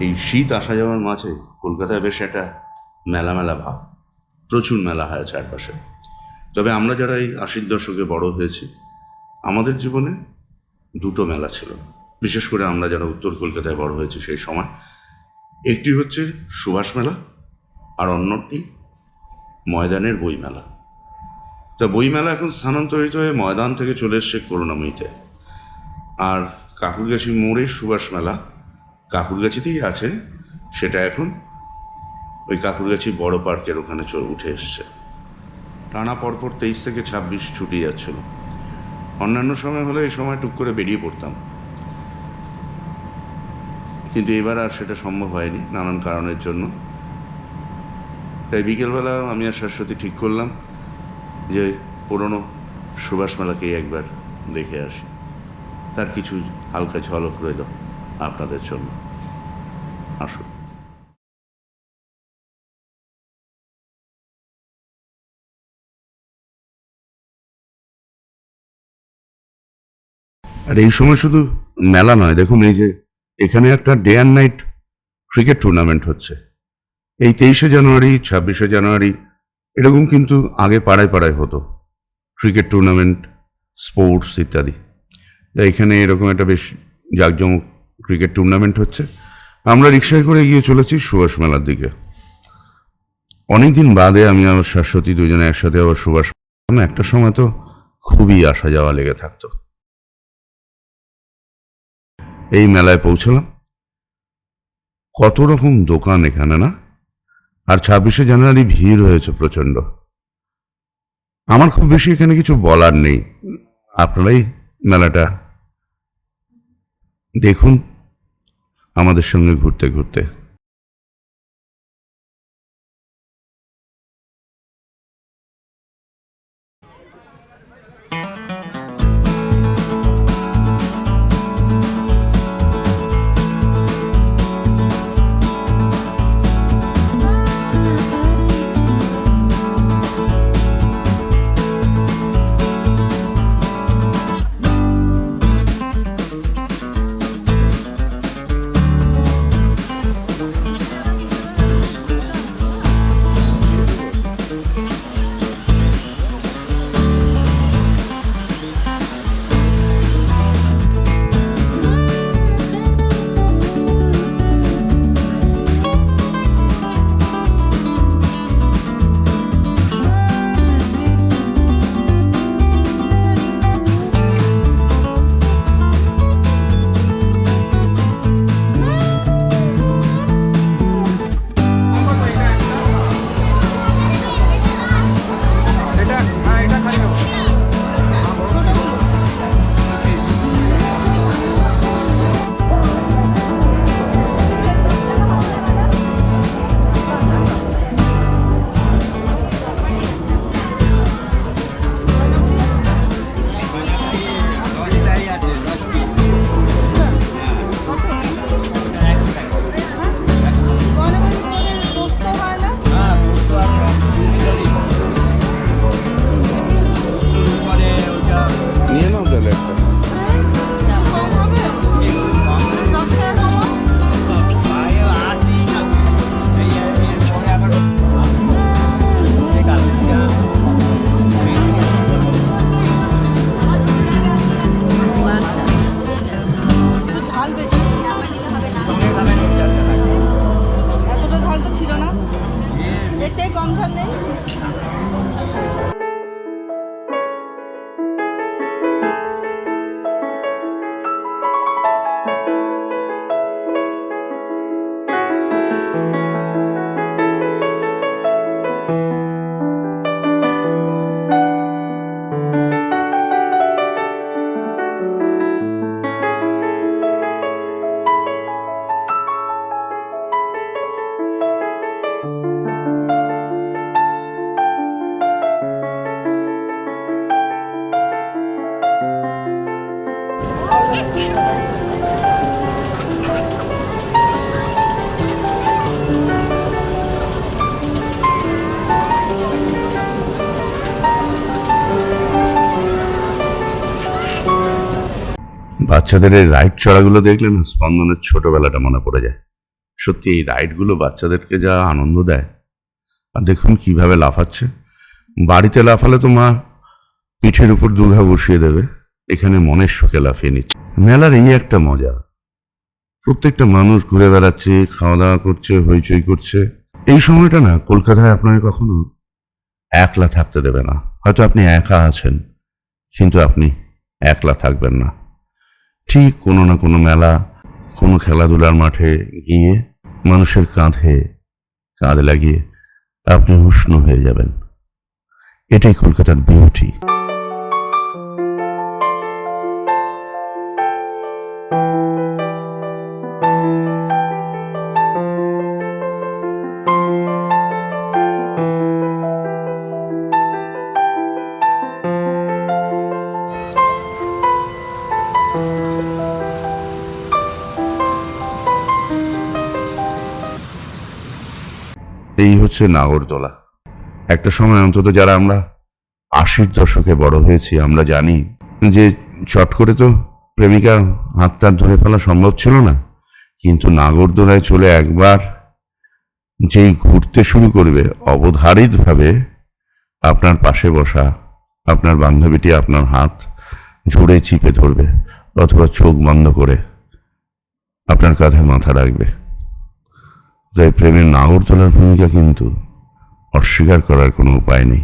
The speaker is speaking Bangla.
এই শীত আসা যাওয়ার মাঝে কলকাতায় বেশ একটা মেলা মেলা ভাব। প্রচুর মেলা হয় চারপাশে। তবে আমরা যারা এই আশির দশকে বড় হয়েছি, আমাদের জীবনে দুটো মেলা ছিল। বিশেষ করে আমরা যারা উত্তর কলকাতায় বড় হয়েছি সেই সময়। একটি হচ্ছে সুভাষ মেলা আর অন্যটি ময়দানের বই মেলা। তা বই মেলা এখন স্থানান্তরিত হয়ে ময়দান থেকে চলে এসছে করুণাময়ীতে। আর কাকুরগাছি মোড়ে সুভাষ মেলা কাকুরগাছিতেই আছে সেটা এখন ওই কাকুরগাছি বড় পার্কের ওখানে উঠে এসছে। টানা পরপর তেইশ থেকে ছাব্বিশ ছুটি যাচ্ছিল। অন্যান্য সময় হলে এই সময় টুক করে বেরিয়ে পড়তাম। কিন্তু এবার আর সেটা সম্ভব হয়নি নানান কারণের জন্য। তাই বিকেলবেলা আমি আর শাশ্বতী ঠিক করলাম যে পুরনো সুভাষ মেলাকেই একবার দেখে আসি। তার কিছু হালকা ঝলক রইল। আপনাদের জন্য। আসুন। আর এই সময় শুধু মেলা নয়, দেখুন এই যে এখানে একটা day and night cricket tournament হচ্ছে। এই তেইশে জানুয়ারি, ছাব্বিশে জানুয়ারি, এরকম কিন্তু আগে পাড়ায় পাড়ায় হতো। ক্রিকেট টুর্নামেন্ট স্পোর্টস ইত্যাদি। এখানে এরকম একটা বেশ জাঁকজমক ক্রিকেট টুর্নামেন্ট হচ্ছে। আমরা রিক্সায় করে গিয়ে চলেছি সুভাষ মেলার দিকে। অনেকদিন বাদে আমি আমার শাশ্বতী দুজনে একসাথে আবার সুভাষ। একটা সময় তো খুবই আসা যাওয়া লেগে থাকতো। এই মেলায় পৌঁছলাম। কত রকম দোকান এখানে না? আর ছাব্বিশে জানুয়ারি ভিড় হয়েছে প্রচণ্ড। আমার খুব বেশি এখানে কিছু বলার নেই। আপনারাই মেলাটা দেখুন। আমাদের সঙ্গে ঘুরতে ঘুরতে। কম ঝাল নেই? বাচ্চাদের এই রাইড চড়াগুলো দেখলে না স্পন্দনের ছোটবেলাটা মনে পড়ে যায়। সত্যি এই রাইডগুলো বাচ্চাদেরকে যা আনন্দ দেয়। আর দেখুন কীভাবে লাফাচ্ছে। বাড়িতে লাফালে তো মা পিঠের উপর দুঘা বসিয়ে দেবে। এখানে মনের সুখে লাফিয়ে নিচ্ছে। মেলার এই একটা মজা। প্রত্যেকটা মানুষ ঘুরে বেড়াচ্ছে খাওয়া দাওয়া করছে, হইচই করছে। এই সময়টা না, কলকাতায় আপনাকে কখনো একলা থাকতে দেবে না। হয়তো আপনি একা আছেন, কিন্তু আপনি একলা থাকবেন না। ঠিক কোনো না কোনো মেলা, কোনো খেলাধুলার মাঠে গিয়ে মানুষের কাঁধে, কাঁধ লাগিয়ে আপনি উষ্ণ হয়ে যাবেন। এটাই কলকাতার বিউটি এই হচ্ছে নাগরদোলা একটা সময় অন্তত যারা আমরা আশির দশকে বড় হয়েছি, আমরা জানি যে চট করে তো প্রেমিকার হাতটা ধরে ফেলা সম্ভব ছিল না। কিন্তু নাগরদোলায় চলে একবার যেই ঘুরতে শুরু করবে, অবধারিতভাবে আপনার পাশে বসা, আপনার বান্ধবীটি আপনার হাত জোরে চিপে ধরবে, অথবা চোখ বন্ধ করে আপনার কাঁধে মাথা রাখবে। তাই প্রেমের নাগর তোলার ভূমিকা কিন্তু অস্বীকার করার কোনো উপায় নেই।